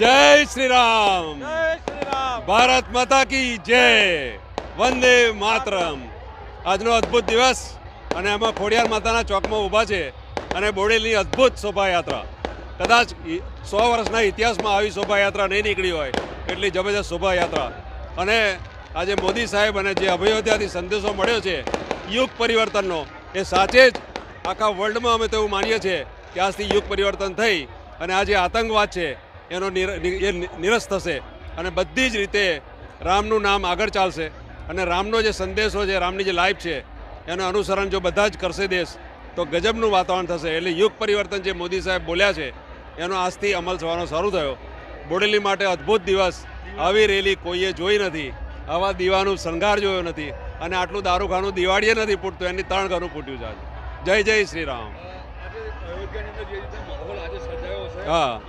જય શ્રી રામ રામ ભારત માતા કી જય. વંદે માતરમ. આજનો અદ્ભુત દિવસ અને એમાં ખોડિયાર માતાના ચોકમાં ઊભા છે અને બોડેલીની અદ્ભુત શોભાયાત્રા. કદાચ સો વર્ષના ઇતિહાસમાં આવી શોભાયાત્રા નહીં નીકળી હોય એટલી જબરજસ્ત શોભાયાત્રા. અને આજે મોદી સાહેબ અને જે અભયોધ્યાથી સંદેશો મળ્યો છે યુગ પરિવર્તનનો એ સાચે જ આખા વર્લ્ડમાં અમે તો એવું માનીએ છીએ કે આજથી યુગ પરિવર્તન થઈ અને આજે આતંકવાદ છે. એનો એ નિરસ થશે. અને બધી જ રીતે રામનું નામ આગળ ચાલશે. અને રામનો જે સંદેશો છે રામની જે લાઈફ છે એનું અનુસરણ જો બધા જ કરશે દેશ તો ગજબનું વાતાવરણ થશે. એટલે યુગ પરિવર્તન જે મોદી સાહેબ બોલ્યા છે એનો આજથી અમલ થવાનો શરૂ થયો. બોડેલી માટે અદ્ભુત દિવસ. આવી રેલી કોઈએ જોઈ નથી. આવા દીવાનું શણગાર જોયો નથી. અને આટલું દારૂખાનું દિવાળીએ નથી ફૂટતું એની ત્રણ ઘણું ફૂટ્યું છે આજે. જય જય શ્રી રામ. હા.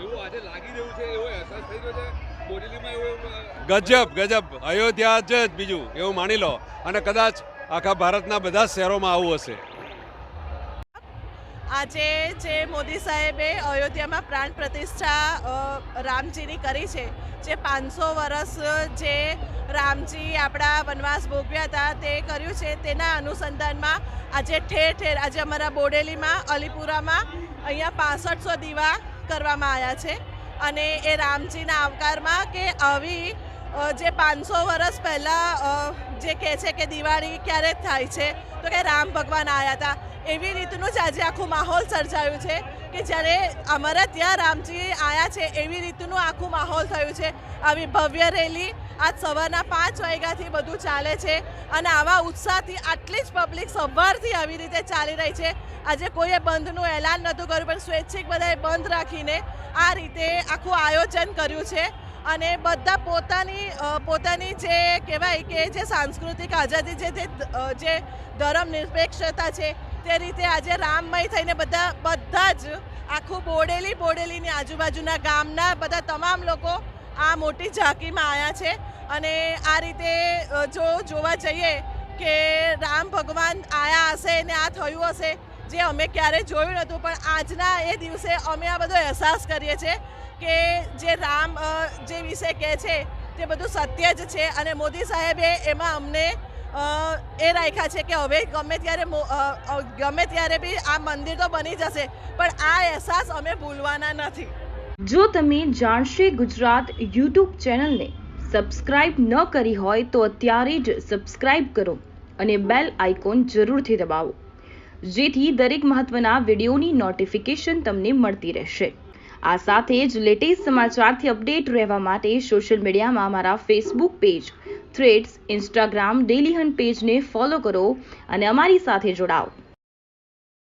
ગજબ ગજબ. અયોધ્યા જ બીજું એવું માની લો. અને કદાચ આખા ભારતના બધા શહેરોમાં આવું હશે. આજે જે મોદી સાહેબે અયોધ્યામાં પ્રાણ પ્રતિષ્ઠા રામજીની કરી છે જે પાંચસો વર્ષ જે રામજી આપણા વનવાસ ભોગવ્યા હતા તે કર્યું છે. તેના અનુસંધાનમાં આજે ઠેર ઠેર આજે અમારા બોડેલીમાં અલીપુરામાં અહીંયા પાસઠસો દીવા કરવામાં આવ્યા છે. અને એ રામજીના આવકારમાં કે આવી જે પાંચસો વર્ષ પહેલાં જે કહે છે કે દિવાળી ક્યારે થાય છે, તો કે રામ ભગવાન આવ્યા હતા એવી રીતનું જ આજે આખું માહોલ સર્જાયું છે કે જ્યારે અમારા ત્યાં રામજી આવ્યા છે, એવી રીતનું આખું માહોલ થયું છે. આવી ભવ્ય રેલી આજ સવારના પાંચ વાગ્યાથી બધું ચાલે છે અને આવા ઉત્સાહથી આટલી જ પબ્લિક સવારથી આવી રીતે ચાલી રહી છે. આજે કોઈએ બંધનું એલાન નહોતું કર્યું, પણ સ્વૈચ્છિક બધાએ બંધ રાખીને આ રીતે આખું આયોજન કર્યું છે. અને બધા પોતાની પોતાની જે કહેવાય કે જે સાંસ્કૃતિક આઝાદી છે, જે ધર્મ નિરપેક્ષતા છે, તે રીતે આજે રામમય થઈને બધા બધા જ આખું બોડેલી બોડેલીની આજુબાજુના ગામના બધા તમામ લોકો આ મોટી ઝાંકીમાં આવ્યા છે. અને આ રીતે જો જોવા જઈએ કે રામ ભગવાન આયા હશે ને આ થયું હશે જે અમે ક્યારે જોયું નહોતું, પણ આજના એ દિવસે અમે આ બધો અહેસાસ કરીએ છીએ કે જે રામ જે વિશે કહે છે, તે બધું સત્ય જ છે અને મોદી સાહેબે એમાં અમને એ રાખ્યા છે કે હવે ગમે ત્યારે ગમે ત્યારે બી આ મંદિર તો બની જશે, પણ આ અહેસાસ અમે ભૂલવાના નથી. જો તમે જાણશે ગુજરાત યુટ્યુબ ચેનલને સબસ્ક્રાઇબ ન કરી હોય તો અત્યારે જ સબસ્ક્રાઇબ કરો અને બેલ આઇકોન જરૂરથી દબાવો. જેથી દરેક મહત્વના વિડીયોની નોટિફિકેશન તમને મળતી રહેશે. આ સાથે જ લેટેસ્ટ સમાચારથી અપડેટ રહેવા માટે સોશિયલ મીડિયામાં અમારા Facebook page Threads Instagram Dailyhunt પેજને ફોલો કરો અને અમારી સાથે જોડાઓ.